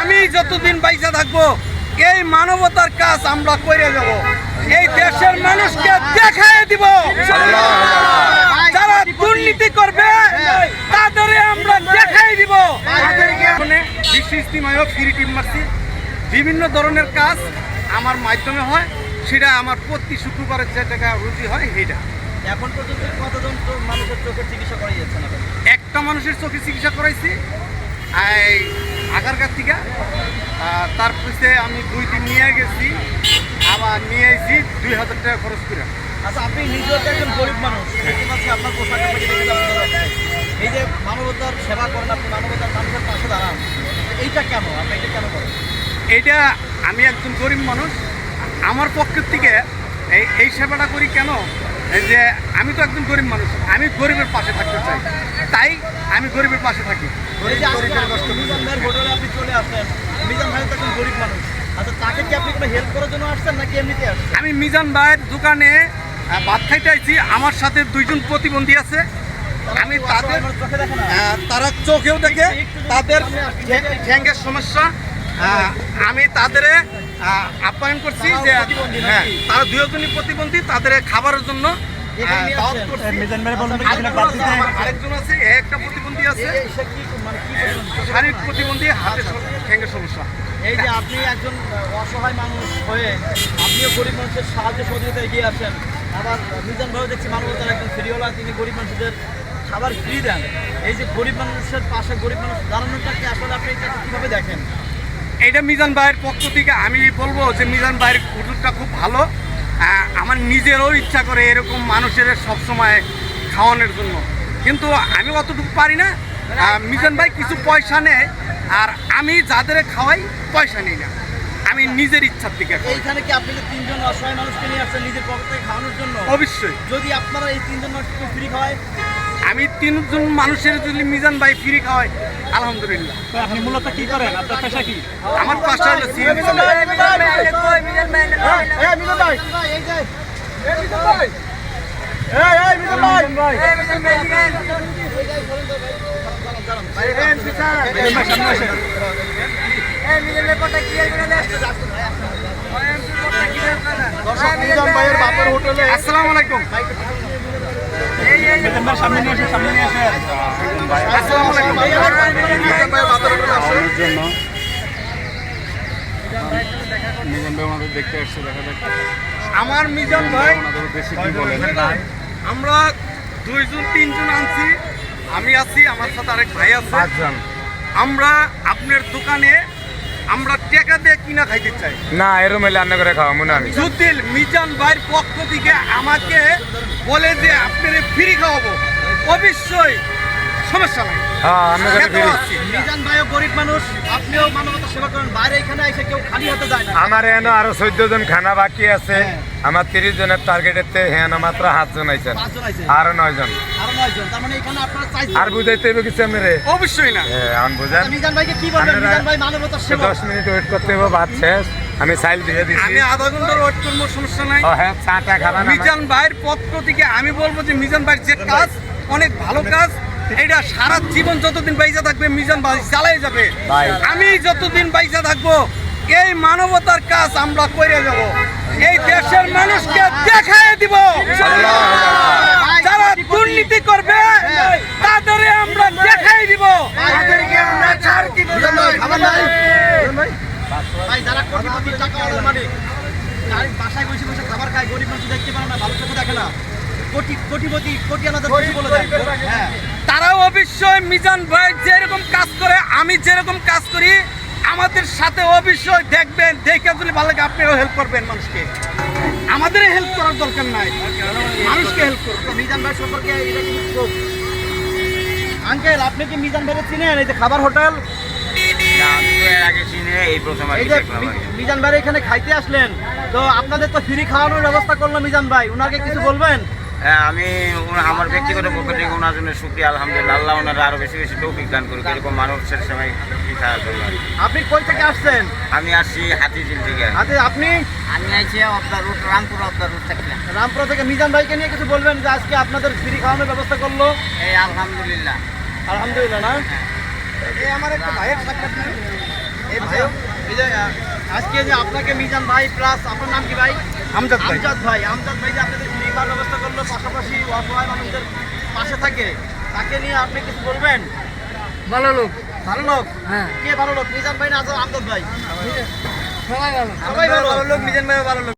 আমি যতদিন বাইসা থাকব এই মানবতার কাজ আমরা করে যাব। এই দেশের মানুষকে দেখায় দিব। যারা দুর্নীতি করবে তাদের আমরা দেখাই দিব। বিশ্ব ইস্তিমায়ও ফ্রি টিম মারছি। বিভিন্ন ধরনের কাজ আমার মাধ্যমে হয় সেটা আমার প্রতি শুক্রবারের যে টাকা রুজি হয় সেটা এখন পর্যন্ত কতজন মানুষের চোখের চিকিৎসা করাই যাচ্ছে না? একটা মানুষের চোখে চিকিৎসা করাইছি। এই আগারগার থেকে। তার পিছনে আমি দুই দিন নিয়ে গেছি। আবার নিয়ে এসেছি দুই হাজার টাকা খরচ করে। আচ্ছা আপনি নিজেও তো একজন গরিব মানুষ। দেখতে পাচ্ছি আপনার পোশাক। এই যে মানবতার সেবা করেন আপনি মানবতার মানুষের পাশে দাঁড়ান এইটা কেন? আপনি এটা কেন করেন? এইটা আমি একজন গরিব মানুষ। আমার পক্ষের থেকে এই এই সেবাটা করি কেন? যে আমি তো একজন গরিব মানুষ আমি গরিবের পাশে থাকতে চাই। তাই আমি গরিবের পাশে থাকি। মিজান ভাইয়ের হোটেলে আপনি চলে মিজান ভাই তো একজন গরিব মানুষ। আচ্ছা তাকে কি আপনি কোনো হেল্প করার জন্য আসছেন নাকি এমনিতে আসছেন? আমি মিজান ভাইয়ের দোকানে ভাত খাইতে আইছি। আমার সাথে দুইজন প্রতিবন্ধী আছে। আমি তাদের তারা চোখেও দেখে। তাদের ঠ্যাঙ্গের সমস্যা। আমি তাদের আপ্যায়ন করছি যে হ্যাঁ তারা দুজনই প্রতিবন্ধী তাদের খাবারের জন্য তো আরেকজন আছে, একটা প্রতিবন্ধী আছে। মানে? শারীরিক প্রতিবন্ধী হাতে ঠ্যাঙ্গের সমস্যা। এই যে আপনি একজন অসহায় মানুষ হয়ে আপনিও গরিব মানুষের সাহায্য সহযোগিতা এগিয়ে আসেন। আবার মিজান ভাইও দেখছি মানবতার একজন ফেরিওয়ালা তিনি গরিব মানুষদের খাবার ফ্রি দেন। এই যে গরিব মানুষের পাশে গরিব মানুষ দাঁড়ানোটাকে আসলে আপনি কীভাবে দেখেন? এটা মিজান ভাইয়ের পক্ষ থেকে আমি বলব যে মিজান ভাইয়ের উদ্যোগটা খুব ভালো। আমার নিজেরও ইচ্ছা করে এরকম মানুষের সবসময় খাওয়ানোর জন্য। কিন্তু আমি অতটুকু পারি না। মিজান ভাই কিছু পয়সা নেয় আর আমি যাদের খাওয়াই পয়সা নিই না। আমি নিজের ইচ্ছার দিকে। এইখানে কি আপনি তিনজন অসহায় মানুষকে নিয়ে আসছেন নিজের পকেট থেকে খাওয়ানোর জন্য? অবশ্যই। যদি আপনারা এই তিনজন মানুষকে ফ্রি খাওয়ায়? আমি তিনজন মানুষের যদি মিজান ভাই ফ্রি খাওয়াই আলহামদুলিল্লাহ আপনি মূলত কি করেন আপনার পেশা কি আমার পাশে হলো সিএনজি আসসালামু আলাইকুম সামনে নিয়ে আসেন সামনে নিয়ে আসেন আসসালামু আলাইকুম ভাই আমাদের দেখতে আসছে দেখা যাক আমার মিজান ভাই আমাদের উদ্দেশ্যে কি বলেন আমরা দুইজন তিনজন আনছি। আমি আছি আমার সাথে আরেক ভাই আছে। পাঁচজন। আমরা আপনার দোকানে আমরা টাকা দিয়ে কিনা খাইতে চাই। না এরম এলে রান্না করে খাওয়া মনে আমি। যদি মিজান ভাইয়ের পক্ষ থেকে আমাকে বলে যে আপনার ফ্রি খাওয়াবো। অবশ্যই সমস্যা নাই। হ্যাঁ রান্না করে খেতেও ফিরি। আসছি। মিজান ভাইও গরিব মানুষ আপনিও মানবতা সেবা করেন বাইরে এখানে এসে কেউ খালি হাতে যায় না। আমার এখানে আরও চোদ্দ জন খানা বাকি আছে। আমার তিরিশ জনের টার্গেটের তে হ্যাঁ মাত্র সাত জন আইছেন। আরও নয় জন। আরও মানে বুঝাইতে হবে কিছু আমি রে? অবশ্যই না। হ্যাঁ আমি বুঝেন। আচ্ছা, মিজান ভাইকে কি বলবেন? মিজান ভাই মানবতার সেবা দশ মিনিট ওয়েট করতে হবে ভাত শেষ। আমি সাইল দিয়ে দিছি। আমি আধা ঘণ্টার ওয়েট করব সমস্যা নাই। হ্যাঁ চাটা খাবা মিজান ভাইয়ের পক্ষ থেকে আমি বলব যে মিজান ভাইয়ের যে কাজ অনেক ভালো কাজ। এটা সারা জীবন যতদিন বাইজা থাকবে মিজান চালাই যাবে। আমি যতদিন বাইজা থাকব এই মানবতার কাজ আমরা করে যাব। এই দেশের মানুষকে দেখায় দিব। যারা দুর্নীতি করবে তাদের আমরা দেখাই দিব। আমরা ছাড় দিব। মিজান ভাই, খাবার নাই? ভাই। টাকা ওদের মানে বাসায় বসে বসে খাবার খায় গরিব মানুষ দেখতে পারে না ভালো চোখে দেখে না। কোটি কোটিপতি কোটি বেশি বলে দেয়। হ্যাঁ। তারাও অবশ্যই মিজান ভাই যেরকম কাজ করে আমি যেরকম কাজ করি আমাদের সাথে অবশ্যই দেখবেন দেখে যদি ভালো লাগে আপনিও হেল্প করবেন মানুষকে। আমাদের হেল্প করার দরকার নাই। মানুষকে হেল্প করবেন মিজান ভাই সম্পর্কে আঙ্কেল আপনি কি মিজান ভাইকে চিনেন? এই যে খাবার হোটেল? মিজান ভাই এখানে খাইতে আসলেন। তো আপনাদের তো ফ্রি খাওয়ানোর ব্যবস্থা করল মিজান ভাই। ওনাকে কিছু বলবেন? হ্যাঁ, আমি আমার ব্যক্তিগত পক্ষ থেকে ওনার জন্য সুক্রিয়া আলহামদুলিল্লাহ। আল্লাহ ওনারা আরও বেশি বেশি তৌফিক দান করুক। এরকম মানুষের সময় জন্য আপনি কই থেকে আসছেন? আমি আসছি হাতিঝিল থেকে। আচ্ছা আপনি? আমি আপনার রুট রামপুর আপনার রুট থেকে। রামপুরা থেকে মিজান ভাইকে নিয়ে কিছু বলবেন যে আজকে আপনাদের ফ্রি খাওয়ানোর ব্যবস্থা করল? এই আলহামদুলিল্লাহ। আলহামদুলিল্লাহ না? আমার একটা ভাইয়ের সাক্ষাৎ যে আহ, আজকে যে আপনাকে মিজান ভাই প্লাস আপনার নাম কি ভাই? আমজাদ ভাই। আমজাদ ভাই আমজাদ ভাই যে আপনাদের ফ্রি ব্যবস্থা করল পাশাপাশি অসহায় মানুষদের পাশে থাকে তাকে নিয়ে আপনি কিছু বলবেন? ভালো লোক। ভালো লোক? হ্যাঁ। কে ভালো লোক? মিজান ভাই না আমজাদ ভাই? সবাই ভালো। সবাই ভালো। লোক মিজান ভাই ভালো লোক।